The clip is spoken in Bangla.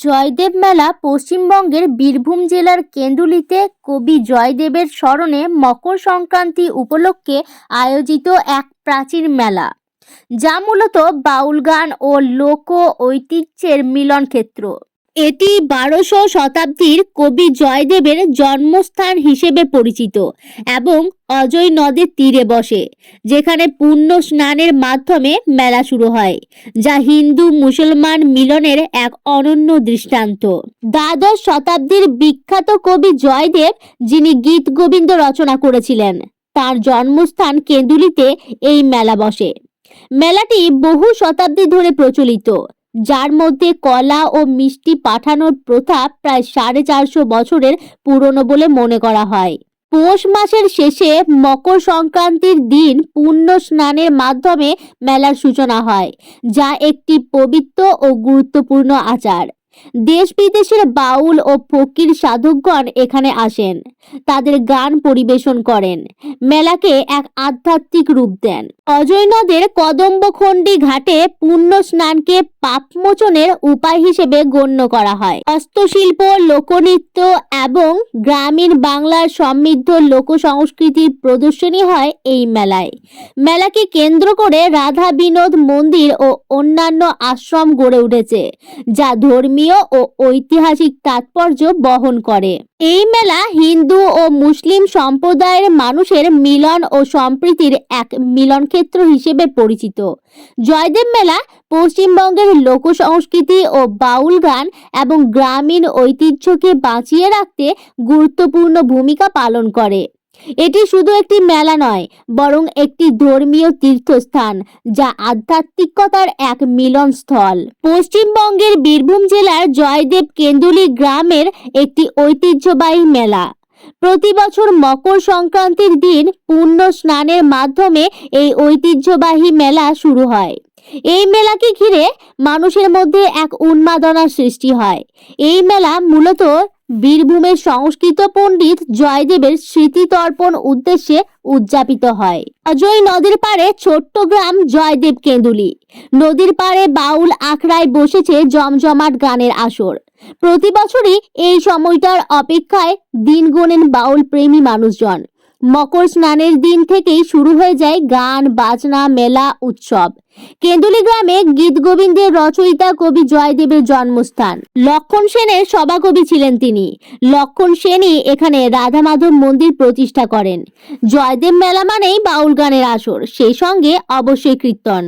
জয়দেব মেলা পশ্চিমবঙ্গের বীরভূম জেলার কেন্দুলিতে কবি জয়দেবের স্মরণে মকর সংক্রান্তি উপলক্ষে আয়োজিত এক প্রাচীন মেলা, যা মূলত বাউল গান ও লোক ঐতিহ্যের মিলন ক্ষেত্র এটি বারোশো শতাব্দীর কবি জয়দেবের জন্মস্থান হিসেবে পরিচিত এবং অজয় নদের তীরে বসে, যেখানে পুণ্য স্নানের মাধ্যমে মেলা শুরু হয়, যা হিন্দু মুসলমান মিলনের এক অনন্য দৃষ্টান্ত। দ্বাদশ শতাব্দীর বিখ্যাত কবি জয়দেব, যিনি গীত গোবিন্দ রচনা করেছিলেন, তার জন্মস্থান কেন্দুলিতে এই মেলা বসে। মেলাটি বহু শতাব্দী ধরে প্রচলিত। যার মধ্যে কলা ও মিষ্টি পাঠানোর প্রথা প্রায় সাড়ে চারশো বছরের পুরনো বলে মনে করা হয়। পৌষ মাসের শেষে মকর সংক্রান্তির দিন পুণ্য স্নানের মাধ্যমে মেলার সূচনা হয়, যা একটি পবিত্র ও গুরুত্বপূর্ণ আচার। দেশ বিদেশের বাউল ও ফকির সাধকগণ এখানে আসেন। তাদের গান পরিবেশন করেন। মেলাকে এক আধ্যাত্মিক রূপ দেন। অজয় নদের কদম্বখণ্ডী ঘাটে পুণ্য স্নানকে পাপমোচনের উপায় হিসেবে গণ্য করা হয়। হস্তশিল্প, লোকনৃত্য এবং গ্রামীণ বাংলার সমৃদ্ধ লোক সংস্কৃতির প্রদর্শনী হয় এই মেলায়। মেলাকে কেন্দ্র করে রাধা বিনোদ মন্দির ও অন্যান্য আশ্রম গড়ে উঠেছে, যা ধর্মীয় ও ঐতিহাসিক তাৎপর্য বহন করে। এই মেলা হিন্দু ও মুসলিম সম্প্রদায়ের মানুষের মিলন ও সম্প্রীতির এক মিলন ক্ষেত্র হিসেবে পরিচিত। জয়দেব মেলা পশ্চিমবঙ্গের লোক সংস্কৃতি ও বাউল গান এবং গ্রামীণ ঐতিহ্যকে বাঁচিয়ে রাখতে গুরুত্বপূর্ণ ভূমিকা পালন করে। এটি শুধু একটি মেলা নয়, বরং একটি ধর্মীয় তীর্থস্থান যা আধ্যাত্মিকতার এক মিলনস্থল। পশ্চিমবঙ্গের বীরভূম জেলার জয়দেব কেন্দুলি গ্রামের একটি ঐতিহ্যবাহী মেলা। প্রতি বছর মকর সংক্রান্তির দিন পূর্ণ স্নানের মাধ্যমে এই ঐতিহ্যবাহী মেলা শুরু হয়। এই মেলাকে ঘিরে মানুষের মধ্যে এক উন্মাদনার সৃষ্টি হয়। এই মেলা মূলত বীরভূমের সংস্কৃত পণ্ডিত জয়দেবের স্মৃতি তর্পণ উদ্দেশ্যে উদযাপিত হয়। অজয় নদীর পাড়ে ছোট্ট গ্রাম জয়দেব কেন্দুলি। নদীর পাড়ে বাউল আখড়ায় বসেছে জমজমাট গানের আসর। প্রতি বছরই এই সময়টার অপেক্ষায় দিন গোনেন বাউল প্রেমী মানুষজন। মকর স্নানের দিন থেকেই শুরু হয়ে যায় গান, বাজনা, মেলা, উৎসব। কেন্দুলি গ্রামে গীত গোবিন্দের রচয়িতা কবি জয়দেবের জন্মস্থান। লক্ষণ সেনের সভাকবি ছিলেন তিনি। লক্ষণ সেনই এখানে রাধা মাধব মন্দির প্রতিষ্ঠা করেন। জয়দেব মেলা মানেই বাউল গানের আসর, সেই সঙ্গে অবশ্যই কীর্তন।